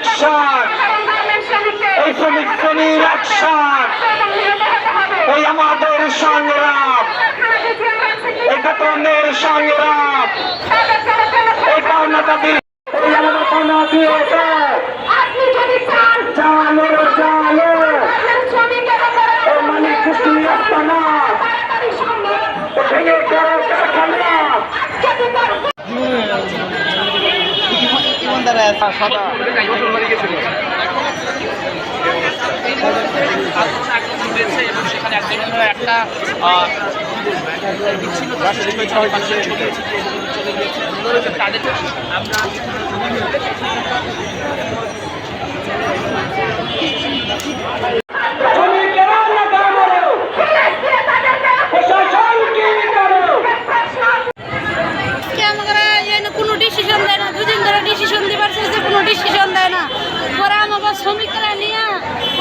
Action এই শ্রমিক শ্রেণির অ্যাকশন এই আমাদের সংগ্রাম। এই বেতনের সংগ্রাম। এই পাওনাটা দিয়ে এই আমাদের পাওনা দিয়ে চালো চালো ও মানে কি করো আজকে আমাকে এনে কোনো ডিসিশন দেয় না দুদিন ধরে ডিসিশন ডিসিশন দেয় না। পরে আমাকে শ্রমিকরা নিয়ে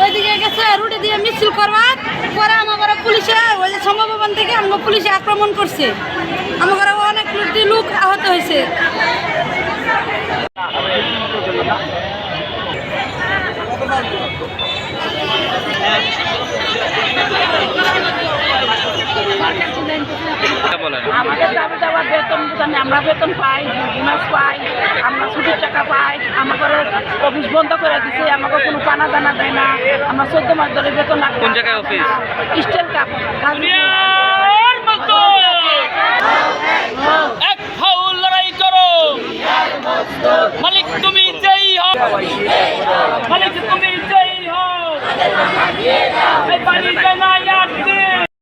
ওইদিকে গেছে, রুটে দিয়ে মিছিল করবার। পরে আমাকে পুলিশে, ওই যে সমভবন থেকে আমাকে পুলিশে আক্রমণ করছে। আমাকে অনেক লোক- আহত হয়েছে। আমাদের দাবি দাবার বেতন আমরা বেতন পাই বোনাস পাই, আমরা ছুটির টাকা পাই বন্ধ করে দিছে আমাকে কোনো পানা দানা দেয় না আমরা চোদ্দ মাস ধরে বেতন না কোন জায়গায় অফিস স্টিল কাপ এক ফাউল লড়াই করো। মালিক তুমি যেই হও। মালিক তুমি যেই